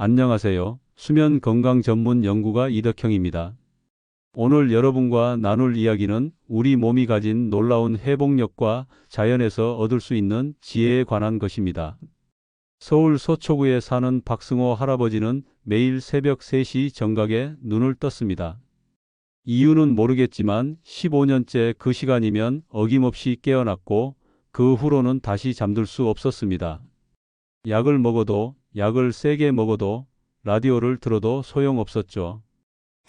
안녕하세요. 수면 건강 전문 연구가 이덕형입니다. 오늘 여러분과 나눌 이야기는 우리 몸이 가진 놀라운 회복력과 자연에서 얻을 수 있는 지혜에 관한 것입니다. 서울 서초구에 사는 박승호 할아버지는 매일 새벽 3시 정각에 눈을 떴습니다. 이유는 모르겠지만 15년째 그 시간이면 어김없이 깨어났고 그 후로는 다시 잠들 수 없었습니다. 약을 먹어도 약을 세게 먹어도 라디오를 들어도 소용없었죠.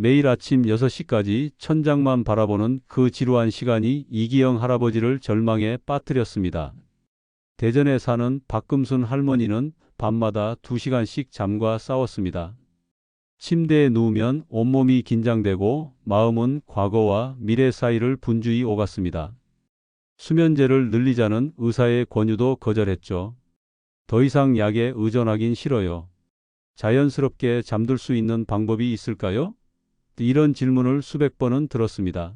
매일 아침 6시까지 천장만 바라보는 그 지루한 시간이 이기영 할아버지를 절망에 빠뜨렸습니다. 대전에 사는 박금순 할머니는 밤마다 2시간씩 잠과 싸웠습니다. 침대에 누우면 온몸이 긴장되고 마음은 과거와 미래 사이를 분주히 오갔습니다. 수면제를 늘리자는 의사의 권유도 거절했죠. 더 이상 약에 의존하긴 싫어요. 자연스럽게 잠들 수 있는 방법이 있을까요? 이런 질문을 수백 번은 들었습니다.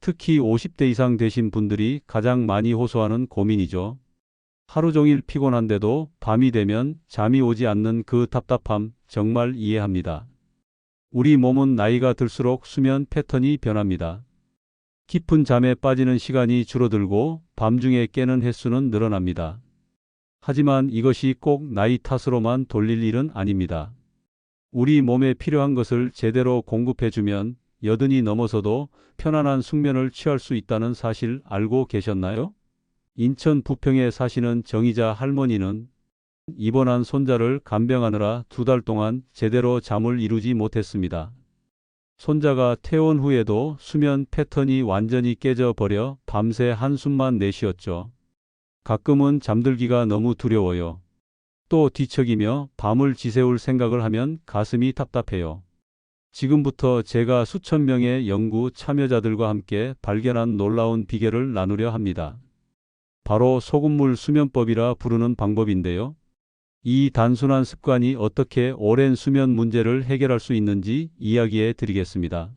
특히 50대 이상 되신 분들이 가장 많이 호소하는 고민이죠. 하루 종일 피곤한데도 밤이 되면 잠이 오지 않는 그 답답함 정말 이해합니다. 우리 몸은 나이가 들수록 수면 패턴이 변합니다. 깊은 잠에 빠지는 시간이 줄어들고 밤중에 깨는 횟수는 늘어납니다. 하지만 이것이 꼭 나이 탓으로만 돌릴 일은 아닙니다. 우리 몸에 필요한 것을 제대로 공급해주면 여든이 넘어서도 편안한 숙면을 취할 수 있다는 사실 알고 계셨나요? 인천 부평에 사시는 정의자 할머니는 입원한 손자를 간병하느라 두 달 동안 제대로 잠을 이루지 못했습니다. 손자가 퇴원 후에도 수면 패턴이 완전히 깨져 버려 밤새 한숨만 내쉬었죠. 가끔은 잠들기가 너무 두려워요. 또 뒤척이며 밤을 지새울 생각을 하면 가슴이 답답해요. 지금부터 제가 수천 명의 연구 참여자들과 함께 발견한 놀라운 비결을 나누려 합니다. 바로 소금물 수면법이라 부르는 방법인데요. 이 단순한 습관이 어떻게 오랜 수면 문제를 해결할 수 있는지 이야기해 드리겠습니다.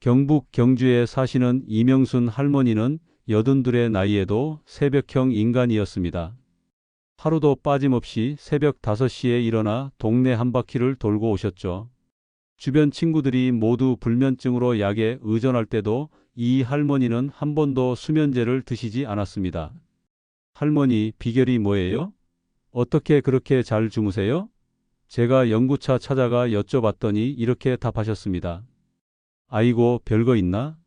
경북 경주에 사시는 이명순 할머니는 여든둘의 나이에도 새벽형 인간이었습니다. 하루도 빠짐없이 새벽 5시에 일어나 동네 한 바퀴를 돌고 오셨죠. 주변 친구들이 모두 불면증으로 약에 의존할 때도 이 할머니는 한 번도 수면제를 드시지 않았습니다. 할머니, 비결이 뭐예요? 어떻게 그렇게 잘 주무세요? 제가 연구차 찾아가 여쭤봤더니 이렇게 답하셨습니다. 아이고, 별거 있나?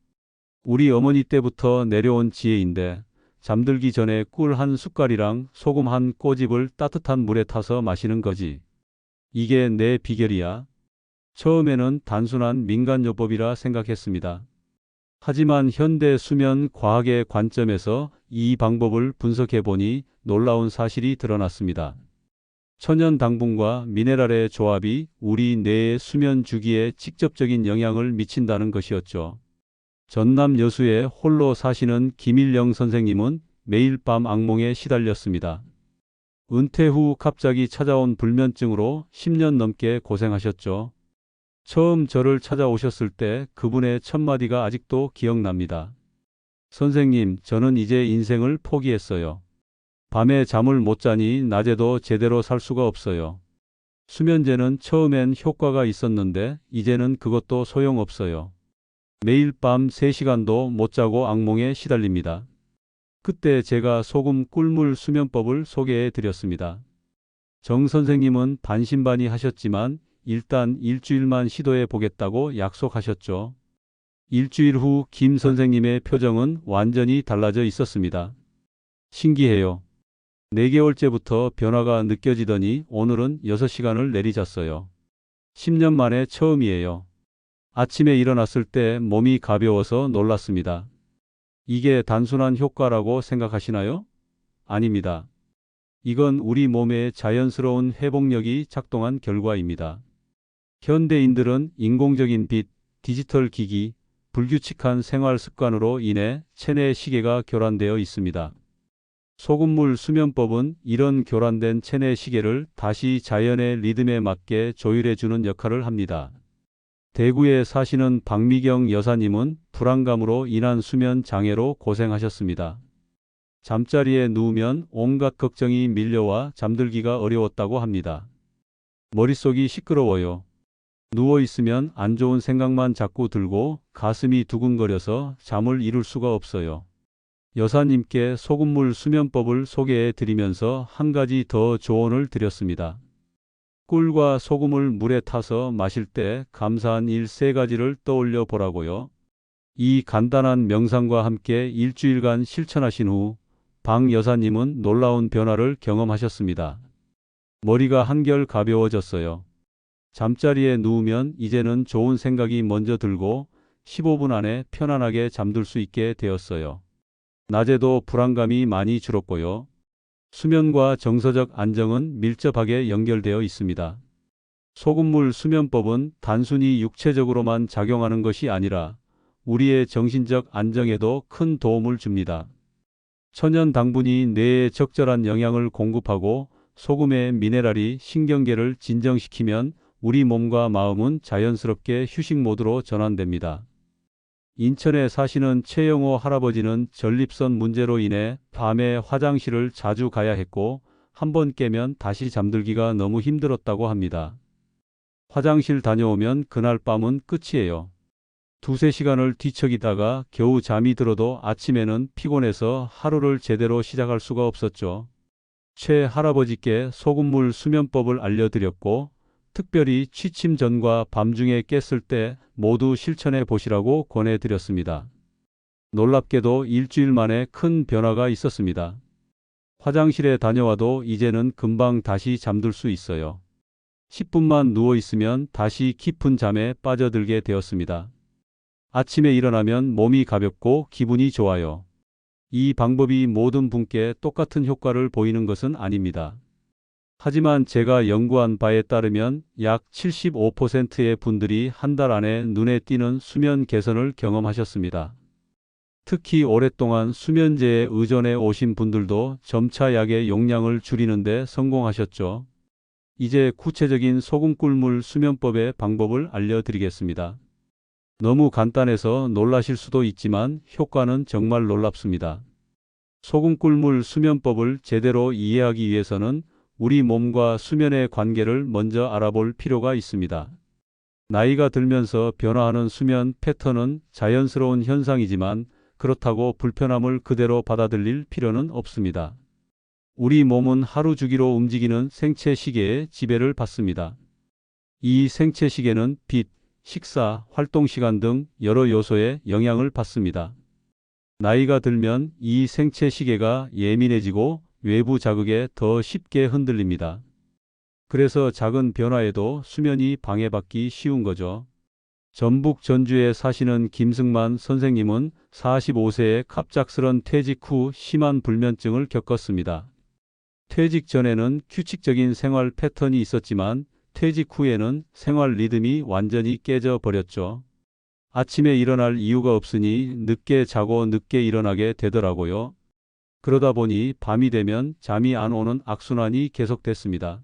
우리 어머니 때부터 내려온 지혜인데, 잠들기 전에 꿀 한 숟갈이랑 소금 한 꼬집을 따뜻한 물에 타서 마시는 거지. 이게 내 비결이야. 처음에는 단순한 민간요법이라 생각했습니다. 하지만 현대 수면 과학의 관점에서 이 방법을 분석해 보니 놀라운 사실이 드러났습니다. 천연 당분과 미네랄의 조합이 우리 뇌의 수면 주기에 직접적인 영향을 미친다는 것이었죠. 전남 여수에 홀로 사시는 김일영 선생님은 매일 밤 악몽에 시달렸습니다. 은퇴 후 갑자기 찾아온 불면증으로 10년 넘게 고생하셨죠. 처음 저를 찾아오셨을 때 그분의 첫마디가 아직도 기억납니다. 선생님, 저는 이제 인생을 포기했어요. 밤에 잠을 못 자니 낮에도 제대로 살 수가 없어요. 수면제는 처음엔 효과가 있었는데 이제는 그것도 소용없어요. 매일 밤 3시간도 못 자고 악몽에 시달립니다. 그때 제가 소금 꿀물 수면법을 소개해 드렸습니다. 정 선생님은 반신반의 하셨지만 일단 일주일만 시도해 보겠다고 약속하셨죠. 일주일 후 김 선생님의 표정은 완전히 달라져 있었습니다. 신기해요. 4개월째부터 변화가 느껴지더니 오늘은 6시간을 내리잤어요. 10년 만에 처음이에요. 아침에 일어났을 때 몸이 가벼워서 놀랐습니다. 이게 단순한 효과라고 생각하시나요? 아닙니다. 이건 우리 몸의 자연스러운 회복력이 작동한 결과입니다. 현대인들은 인공적인 빛, 디지털 기기, 불규칙한 생활 습관으로 인해 체내 시계가 교란되어 있습니다. 소금물 수면법은 이런 교란된 체내 시계를 다시 자연의 리듬에 맞게 조율해주는 역할을 합니다. 대구에 사시는 박미경 여사님은 불안감으로 인한 수면 장애로 고생하셨습니다. 잠자리에 누우면 온갖 걱정이 밀려와 잠들기가 어려웠다고 합니다. 머릿속이 시끄러워요. 누워 있으면 안 좋은 생각만 자꾸 들고 가슴이 두근거려서 잠을 이룰 수가 없어요. 여사님께 소금물 수면법을 소개해 드리면서 한 가지 더 조언을 드렸습니다. 꿀과 소금을 물에 타서 마실 때 감사한 일 세 가지를 떠올려 보라고요. 이 간단한 명상과 함께 일주일간 실천하신 후 방 여사님은 놀라운 변화를 경험하셨습니다. 머리가 한결 가벼워졌어요. 잠자리에 누우면 이제는 좋은 생각이 먼저 들고 15분 안에 편안하게 잠들 수 있게 되었어요. 낮에도 불안감이 많이 줄었고요. 수면과 정서적 안정은 밀접하게 연결되어 있습니다. 소금물 수면법은 단순히 육체적으로만 작용하는 것이 아니라 우리의 정신적 안정에도 큰 도움을 줍니다. 천연 당분이 뇌에 적절한 영양을 공급하고 소금의 미네랄이 신경계를 진정시키면 우리 몸과 마음은 자연스럽게 휴식 모드로 전환됩니다. 인천에 사시는 최영호 할아버지는 전립선 문제로 인해 밤에 화장실을 자주 가야 했고 한 번 깨면 다시 잠들기가 너무 힘들었다고 합니다. 화장실 다녀오면 그날 밤은 끝이에요. 두세 시간을 뒤척이다가 겨우 잠이 들어도 아침에는 피곤해서 하루를 제대로 시작할 수가 없었죠. 최 할아버지께 소금물 수면법을 알려드렸고 특별히 취침 전과 밤중에 깼을 때 모두 실천해 보시라고 권해드렸습니다. 놀랍게도 일주일 만에 큰 변화가 있었습니다. 화장실에 다녀와도 이제는 금방 다시 잠들 수 있어요. 10분만 누워 있으면 다시 깊은 잠에 빠져들게 되었습니다. 아침에 일어나면 몸이 가볍고 기분이 좋아요. 이 방법이 모든 분께 똑같은 효과를 보이는 것은 아닙니다. 하지만 제가 연구한 바에 따르면 약 75%의 분들이 한 달 안에 눈에 띄는 수면 개선을 경험하셨습니다. 특히 오랫동안 수면제에 의존해 오신 분들도 점차 약의 용량을 줄이는데 성공하셨죠. 이제 구체적인 소금 꿀물 수면법의 방법을 알려드리겠습니다. 너무 간단해서 놀라실 수도 있지만 효과는 정말 놀랍습니다. 소금 꿀물 수면법을 제대로 이해하기 위해서는 우리 몸과 수면의 관계를 먼저 알아볼 필요가 있습니다. 나이가 들면서 변화하는 수면 패턴은 자연스러운 현상이지만 그렇다고 불편함을 그대로 받아들일 필요는 없습니다. 우리 몸은 하루 주기로 움직이는 생체 시계에 지배를 받습니다. 이 생체 시계는 빛, 식사, 활동 시간 등 여러 요소에 영향을 받습니다. 나이가 들면 이 생체 시계가 예민해지고 외부 자극에 더 쉽게 흔들립니다. 그래서 작은 변화에도 수면이 방해받기 쉬운 거죠. 전북 전주에 사시는 김승만 선생님은 45세에 갑작스런 퇴직 후 심한 불면증을 겪었습니다. 퇴직 전에는 규칙적인 생활 패턴이 있었지만 퇴직 후에는 생활 리듬이 완전히 깨져 버렸죠. 아침에 일어날 이유가 없으니 늦게 자고 늦게 일어나게 되더라고요. 그러다 보니 밤이 되면 잠이 안 오는 악순환이 계속됐습니다.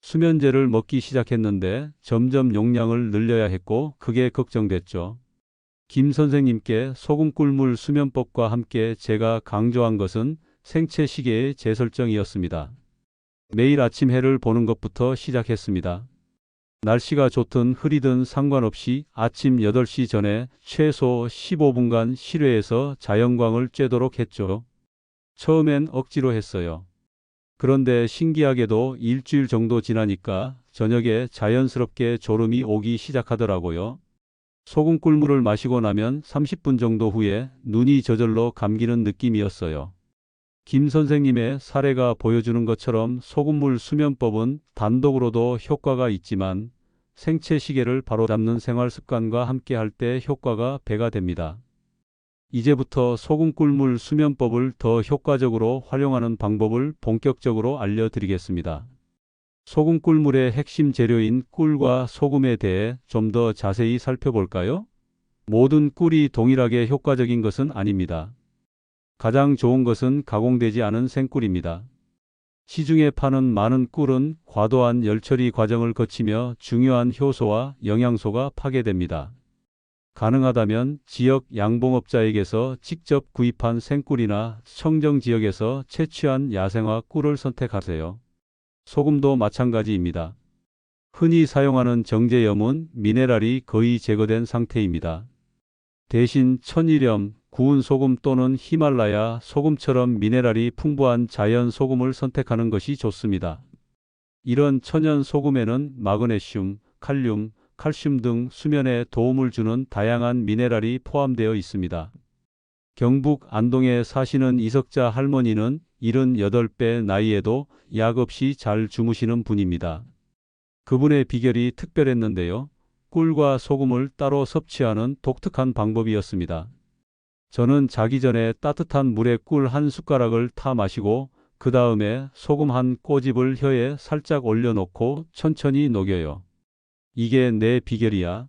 수면제를 먹기 시작했는데 점점 용량을 늘려야 했고 그게 걱정됐죠. 김 선생님께 소금 꿀물 수면법과 함께 제가 강조한 것은 생체 시계의 재설정이었습니다. 매일 아침 해를 보는 것부터 시작했습니다. 날씨가 좋든 흐리든 상관없이 아침 8시 전에 최소 15분간 실외에서 자연광을 쬐도록 했죠. 처음엔 억지로 했어요. 그런데 신기하게도 일주일 정도 지나니까 저녁에 자연스럽게 졸음이 오기 시작하더라고요. 소금 꿀물을 마시고 나면 30분 정도 후에 눈이 저절로 감기는 느낌이었어요. 김 선생님의 사례가 보여주는 것처럼 소금물 수면법은 단독으로도 효과가 있지만 생체 시계를 바로잡는 생활 습관과 함께 할 때 효과가 배가 됩니다. 이제부터 소금 꿀물 수면법을 더 효과적으로 활용하는 방법을 본격적으로 알려드리겠습니다. 소금 꿀물의 핵심 재료인 꿀과 소금에 대해 좀 더 자세히 살펴볼까요? 모든 꿀이 동일하게 효과적인 것은 아닙니다. 가장 좋은 것은 가공되지 않은 생꿀입니다. 시중에 파는 많은 꿀은 과도한 열처리 과정을 거치며 중요한 효소와 영양소가 파괴됩니다. 가능하다면 지역 양봉업자에게서 직접 구입한 생꿀이나 청정 지역에서 채취한 야생화 꿀을 선택하세요. 소금도 마찬가지입니다. 흔히 사용하는 정제염은 미네랄이 거의 제거된 상태입니다. 대신 천일염, 구운 소금 또는 히말라야 소금처럼 미네랄이 풍부한 자연 소금을 선택하는 것이 좋습니다. 이런 천연 소금에는 마그네슘, 칼륨, 칼슘 등 수면에 도움을 주는 다양한 미네랄이 포함되어 있습니다. 경북 안동에 사시는 이석자 할머니는 78배 나이에도 약 없이 잘 주무시는 분입니다. 그분의 비결이 특별했는데요. 꿀과 소금을 따로 섭취하는 독특한 방법이었습니다. 저는 자기 전에 따뜻한 물에 꿀 한 숟가락을 타 마시고 그 다음에 소금 한 꼬집을 혀에 살짝 올려놓고 천천히 녹여요. 이게 내 비결이야.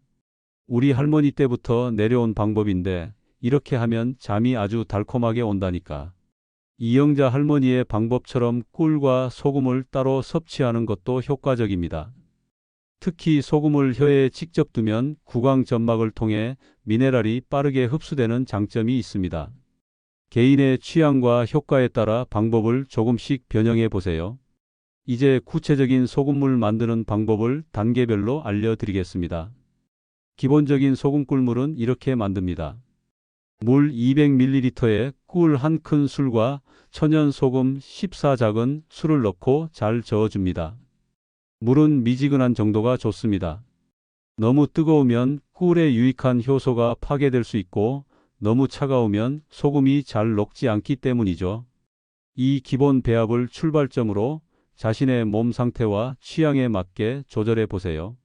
우리 할머니 때부터 내려온 방법인데 이렇게 하면 잠이 아주 달콤하게 온다니까. 이영자 할머니의 방법처럼 꿀과 소금을 따로 섭취하는 것도 효과적입니다. 특히 소금을 혀에 직접 두면 구강 점막을 통해 미네랄이 빠르게 흡수되는 장점이 있습니다. 개인의 취향과 효과에 따라 방법을 조금씩 변형해 보세요. 이제 구체적인 소금물 만드는 방법을 단계별로 알려드리겠습니다. 기본적인 소금 꿀물은 이렇게 만듭니다. 물 200ml에 꿀 한 큰 술과 천연 소금 14작은 술을 넣고 잘 저어줍니다. 물은 미지근한 정도가 좋습니다. 너무 뜨거우면 꿀의 유익한 효소가 파괴될 수 있고 너무 차가우면 소금이 잘 녹지 않기 때문이죠. 이 기본 배합을 출발점으로 자신의 몸 상태와 취향에 맞게 조절해 보세요.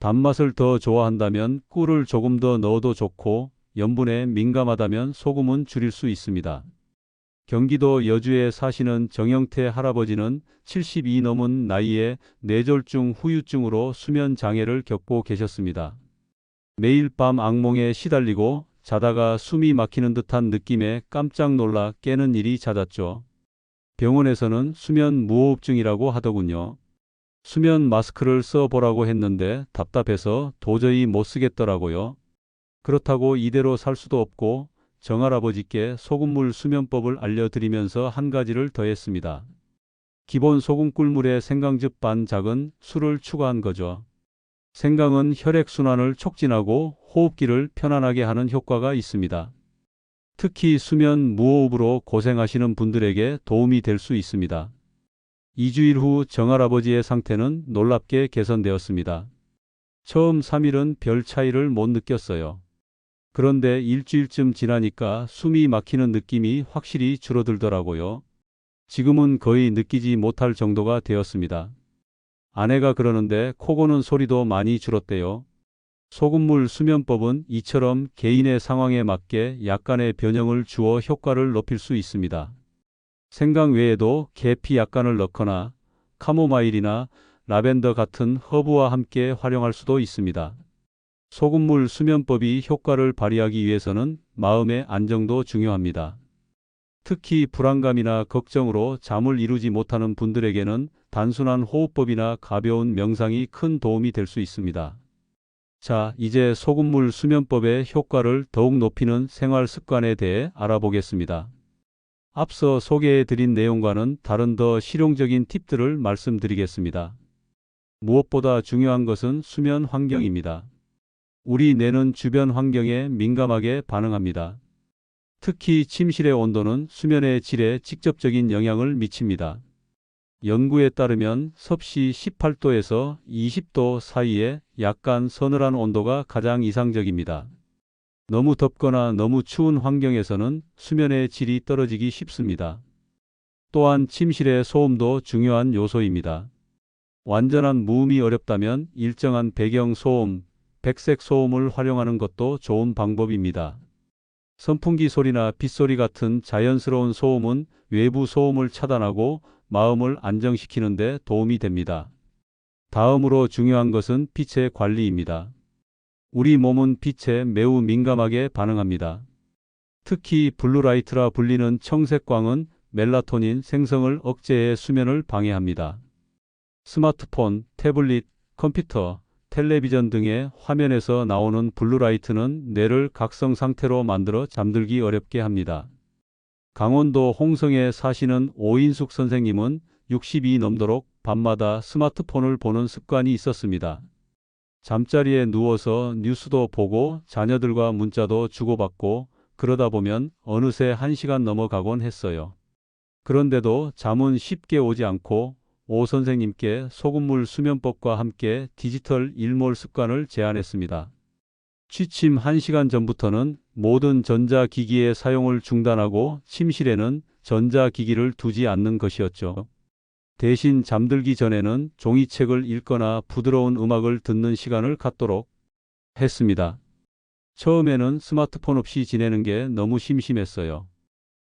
단맛을 더 좋아한다면 꿀을 조금 더 넣어도 좋고 염분에 민감하다면 소금은 줄일 수 있습니다. 경기도 여주에 사시는 정영태 할아버지는 70이 넘은 나이에 뇌졸중 후유증으로 수면 장애를 겪고 계셨습니다. 매일 밤 악몽에 시달리고 자다가 숨이 막히는 듯한 느낌에 깜짝 놀라 깨는 일이 잦았죠. 병원에서는 수면 무호흡증이라고 하더군요. 수면 마스크를 써보라고 했는데 답답해서 도저히 못 쓰겠더라고요. 그렇다고 이대로 살 수도 없고 정할아버지께 소금물 수면법을 알려드리면서 한 가지를 더했습니다. 기본 소금 꿀물에 생강즙 반 작은 술을 추가한 거죠. 생강은 혈액순환을 촉진하고 호흡기를 편안하게 하는 효과가 있습니다. 특히 수면 무호흡으로 고생하시는 분들에게 도움이 될 수 있습니다. 2주일 후 정할아버지의 상태는 놀랍게 개선되었습니다. 처음 3일은 별 차이를 못 느꼈어요. 그런데 일주일쯤 지나니까 숨이 막히는 느낌이 확실히 줄어들더라고요. 지금은 거의 느끼지 못할 정도가 되었습니다. 아내가 그러는데 코 고는 소리도 많이 줄었대요. 소금물 수면법은 이처럼 개인의 상황에 맞게 약간의 변형을 주어 효과를 높일 수 있습니다. 생강 외에도 계피 약간을 넣거나 카모마일이나 라벤더 같은 허브와 함께 활용할 수도 있습니다. 소금물 수면법이 효과를 발휘하기 위해서는 마음의 안정도 중요합니다. 특히 불안감이나 걱정으로 잠을 이루지 못하는 분들에게는 단순한 호흡법이나 가벼운 명상이 큰 도움이 될 수 있습니다. 자, 이제 소금물 수면법의 효과를 더욱 높이는 생활 습관에 대해 알아보겠습니다. 앞서 소개해 드린 내용과는 다른 더 실용적인 팁들을 말씀드리겠습니다. 무엇보다 중요한 것은 수면 환경입니다. 우리 뇌는 주변 환경에 민감하게 반응합니다. 특히 침실의 온도는 수면의 질에 직접적인 영향을 미칩니다. 연구에 따르면 섭씨 18도에서 20도 사이에 약간 서늘한 온도가 가장 이상적입니다. 너무 덥거나 너무 추운 환경에서는 수면의 질이 떨어지기 쉽습니다. 또한 침실의 소음도 중요한 요소입니다. 완전한 무음이 어렵다면 일정한 배경 소음, 백색 소음을 활용하는 것도 좋은 방법입니다. 선풍기 소리나 빗소리 같은 자연스러운 소음은 외부 소음을 차단하고 마음을 안정시키는 데 도움이 됩니다. 다음으로 중요한 것은 빛의 관리입니다. 우리 몸은 빛에 매우 민감하게 반응합니다. 특히 블루라이트라 불리는 청색광은 멜라토닌 생성을 억제해 수면을 방해합니다. 스마트폰, 태블릿, 컴퓨터, 텔레비전 등의 화면에서 나오는 블루라이트는 뇌를 각성 상태로 만들어 잠들기 어렵게 합니다. 강원도 홍성에 사시는 오인숙 선생님은 60이 넘도록 밤마다 스마트폰을 보는 습관이 있었습니다. 잠자리에 누워서 뉴스도 보고 자녀들과 문자도 주고받고 그러다 보면 어느새 한시간 넘어가곤 했어요. 그런데도 잠은 쉽게 오지 않고 오 선생님께 소금물 수면법과 함께 디지털 일몰 습관을 제안했습니다. 취침 1시간 전부터는 모든 전자기기의 사용을 중단하고 침실에는 전자기기를 두지 않는 것이었죠. 대신 잠들기 전에는 종이책을 읽거나 부드러운 음악을 듣는 시간을 갖도록 했습니다. 처음에는 스마트폰 없이 지내는 게 너무 심심했어요.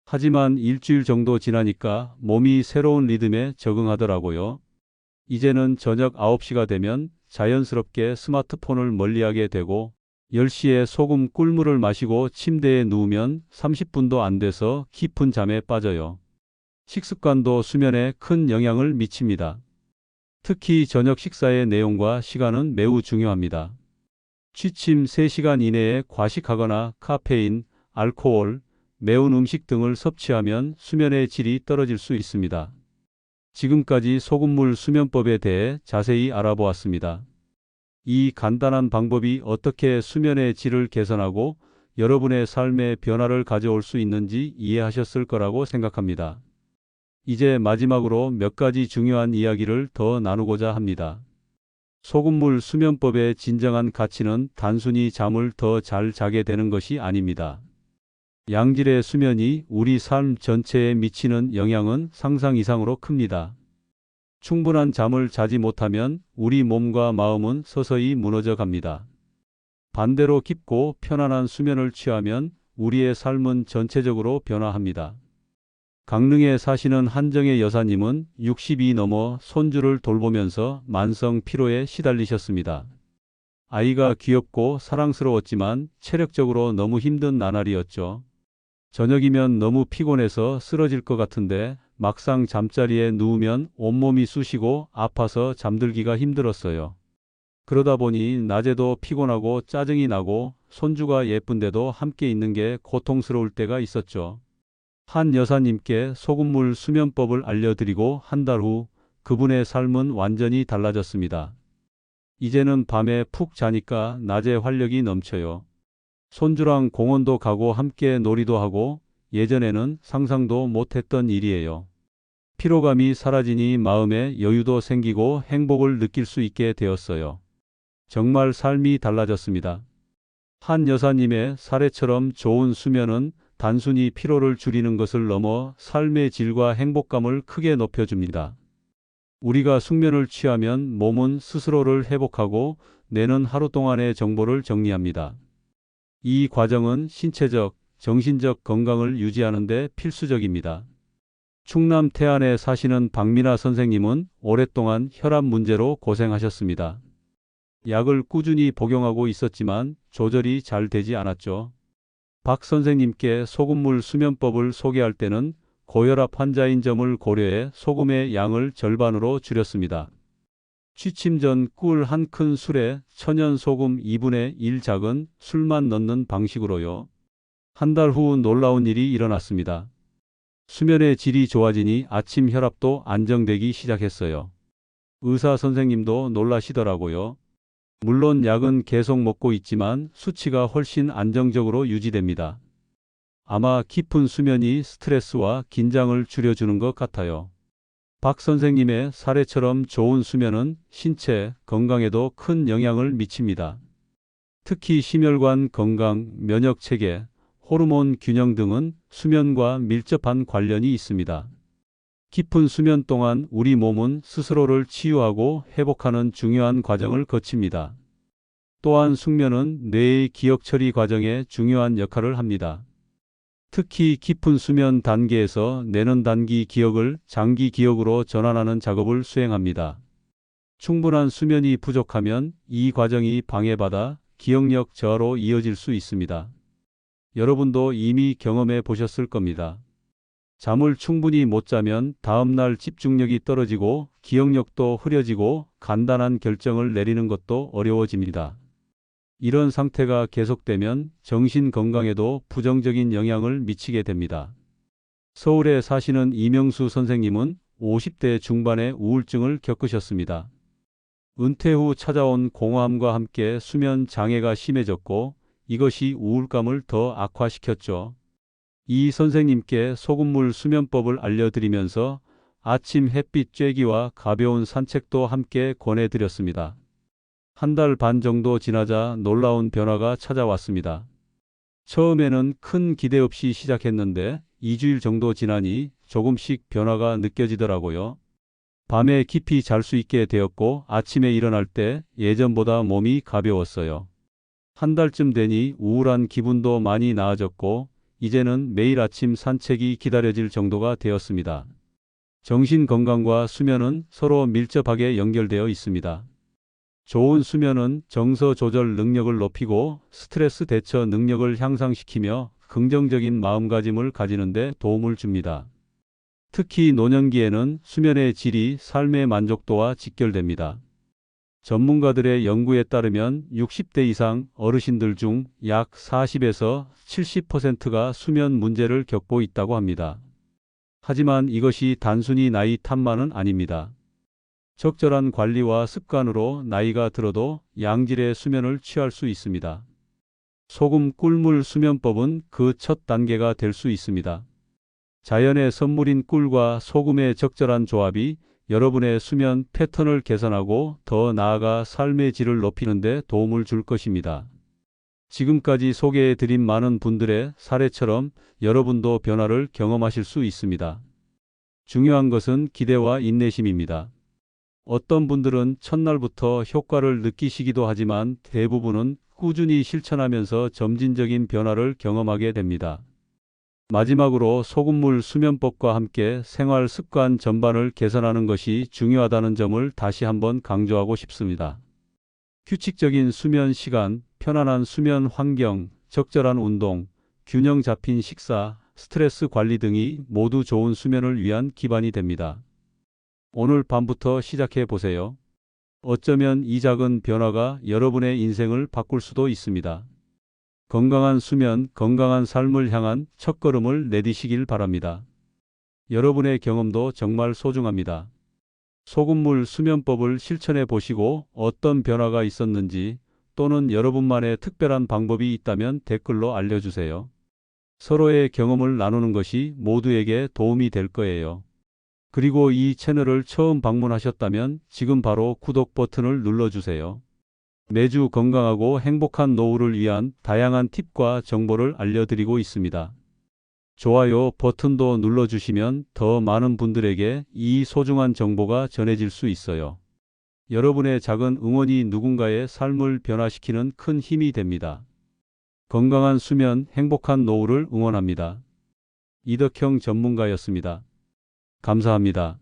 하지만 일주일 정도 지나니까 몸이 새로운 리듬에 적응하더라고요. 이제는 저녁 9시가 되면 자연스럽게 스마트폰을 멀리하게 되고 10시에 소금 꿀물을 마시고 침대에 누우면 30분도 안 돼서 깊은 잠에 빠져요. 식습관도 수면에 큰 영향을 미칩니다. 특히 저녁 식사의 내용과 시간은 매우 중요합니다. 취침 3시간 이내에 과식하거나 카페인, 알코올, 매운 음식 등을 섭취하면 수면의 질이 떨어질 수 있습니다. 지금까지 소금물 수면법에 대해 자세히 알아보았습니다. 이 간단한 방법이 어떻게 수면의 질을 개선하고 여러분의 삶에 변화를 가져올 수 있는지 이해하셨을 거라고 생각합니다. 이제 마지막으로 몇 가지 중요한 이야기를 더 나누고자 합니다. 소금물 수면법의 진정한 가치는 단순히 잠을 더 잘 자게 되는 것이 아닙니다. 양질의 수면이 우리 삶 전체에 미치는 영향은 상상 이상으로 큽니다. 충분한 잠을 자지 못하면 우리 몸과 마음은 서서히 무너져 갑니다. 반대로 깊고 편안한 수면을 취하면 우리의 삶은 전체적으로 변화합니다. 강릉에 사시는 한정혜 여사님은 60이 넘어 손주를 돌보면서 만성 피로에 시달리셨습니다. 아이가 귀엽고 사랑스러웠지만 체력적으로 너무 힘든 나날이었죠. 저녁이면 너무 피곤해서 쓰러질 것 같은데 막상 잠자리에 누우면 온몸이 쑤시고 아파서 잠들기가 힘들었어요. 그러다 보니 낮에도 피곤하고 짜증이 나고 손주가 예쁜데도 함께 있는 게 고통스러울 때가 있었죠. 한 여사님께 소금물 수면법을 알려드리고 한 달 후 그분의 삶은 완전히 달라졌습니다. 이제는 밤에 푹 자니까 낮에 활력이 넘쳐요. 손주랑 공원도 가고 함께 놀이도 하고 예전에는 상상도 못했던 일이에요. 피로감이 사라지니 마음에 여유도 생기고 행복을 느낄 수 있게 되었어요. 정말 삶이 달라졌습니다. 한 여사님의 사례처럼 좋은 수면은 단순히 피로를 줄이는 것을 넘어 삶의 질과 행복감을 크게 높여줍니다. 우리가 숙면을 취하면 몸은 스스로를 회복하고 뇌는 하루 동안의 정보를 정리합니다. 이 과정은 신체적, 정신적 건강을 유지하는 데 필수적입니다. 충남 태안에 사시는 박민아 선생님은 오랫동안 혈압 문제로 고생하셨습니다. 약을 꾸준히 복용하고 있었지만 조절이 잘 되지 않았죠. 박 선생님께 소금물 수면법을 소개할 때는 고혈압 환자인 점을 고려해 소금의 양을 절반으로 줄였습니다. 취침 전 꿀 한 큰 술에 천연 소금 2분의 1 작은 술만 넣는 방식으로요. 한 달 후 놀라운 일이 일어났습니다. 수면의 질이 좋아지니 아침 혈압도 안정되기 시작했어요. 의사 선생님도 놀라시더라고요. 물론 약은 계속 먹고 있지만 수치가 훨씬 안정적으로 유지됩니다. 아마 깊은 수면이 스트레스와 긴장을 줄여주는 것 같아요. 박 선생님의 사례처럼 좋은 수면은 신체 건강에도 큰 영향을 미칩니다. 특히 심혈관 건강, 면역 체계, 호르몬 균형 등은 수면과 밀접한 관련이 있습니다. 깊은 수면 동안 우리 몸은 스스로를 치유하고 회복하는 중요한 과정을 거칩니다. 또한 숙면은 뇌의 기억 처리 과정에 중요한 역할을 합니다. 특히 깊은 수면 단계에서 뇌는 단기 기억을 장기 기억으로 전환하는 작업을 수행합니다. 충분한 수면이 부족하면 이 과정이 방해받아 기억력 저하로 이어질 수 있습니다. 여러분도 이미 경험해 보셨을 겁니다. 잠을 충분히 못 자면 다음날 집중력이 떨어지고 기억력도 흐려지고 간단한 결정을 내리는 것도 어려워집니다. 이런 상태가 계속되면 정신 건강에도 부정적인 영향을 미치게 됩니다. 서울에 사시는 이명수 선생님은 50대 중반의 우울증을 겪으셨습니다. 은퇴 후 찾아온 공허함과 함께 수면 장애가 심해졌고 이것이 우울감을 더 악화시켰죠. 이 선생님께 소금물 수면법을 알려드리면서 아침 햇빛 쬐기와 가벼운 산책도 함께 권해드렸습니다. 한 달 반 정도 지나자 놀라운 변화가 찾아왔습니다. 처음에는 큰 기대 없이 시작했는데 2주일 정도 지나니 조금씩 변화가 느껴지더라고요. 밤에 깊이 잘 수 있게 되었고 아침에 일어날 때 예전보다 몸이 가벼웠어요. 한 달쯤 되니 우울한 기분도 많이 나아졌고 이제는 매일 아침 산책이 기다려질 정도가 되었습니다. 정신 건강과 수면은 서로 밀접하게 연결되어 있습니다. 좋은 수면은 정서 조절 능력을 높이고 스트레스 대처 능력을 향상시키며 긍정적인 마음가짐을 가지는데 도움을 줍니다. 특히 노년기에는 수면의 질이 삶의 만족도와 직결됩니다. 전문가들의 연구에 따르면 60대 이상 어르신들 중 약 40에서 70%가 수면 문제를 겪고 있다고 합니다. 하지만 이것이 단순히 나이 탓만은 아닙니다. 적절한 관리와 습관으로 나이가 들어도 양질의 수면을 취할 수 있습니다. 소금 꿀물 수면법은 그 첫 단계가 될 수 있습니다. 자연의 선물인 꿀과 소금의 적절한 조합이 여러분의 수면 패턴을 개선하고 더 나아가 삶의 질을 높이는 데 도움을 줄 것입니다. 지금까지 소개해 드린 많은 분들의 사례처럼 여러분도 변화를 경험하실 수 있습니다. 중요한 것은 기대와 인내심입니다. 어떤 분들은 첫날부터 효과를 느끼시기도 하지만 대부분은 꾸준히 실천하면서 점진적인 변화를 경험하게 됩니다. 마지막으로 소금물 수면법과 함께 생활 습관 전반을 개선하는 것이 중요하다는 점을 다시 한번 강조하고 싶습니다. 규칙적인 수면 시간, 편안한 수면 환경, 적절한 운동, 균형 잡힌 식사, 스트레스 관리 등이 모두 좋은 수면을 위한 기반이 됩니다. 오늘 밤부터 시작해 보세요. 어쩌면 이 작은 변화가 여러분의 인생을 바꿀 수도 있습니다. 건강한 수면, 건강한 삶을 향한 첫걸음을 내디시길 바랍니다. 여러분의 경험도 정말 소중합니다. 소금물 수면법을 실천해 보시고 어떤 변화가 있었는지 또는 여러분만의 특별한 방법이 있다면 댓글로 알려주세요. 서로의 경험을 나누는 것이 모두에게 도움이 될 거예요. 그리고 이 채널을 처음 방문하셨다면 지금 바로 구독 버튼을 눌러주세요. 매주 건강하고 행복한 노후를 위한 다양한 팁과 정보를 알려드리고 있습니다. 좋아요 버튼도 눌러주시면 더 많은 분들에게 이 소중한 정보가 전해질 수 있어요. 여러분의 작은 응원이 누군가의 삶을 변화시키는 큰 힘이 됩니다. 건강한 수면, 행복한 노후를 응원합니다. 이덕형 전문가였습니다. 감사합니다.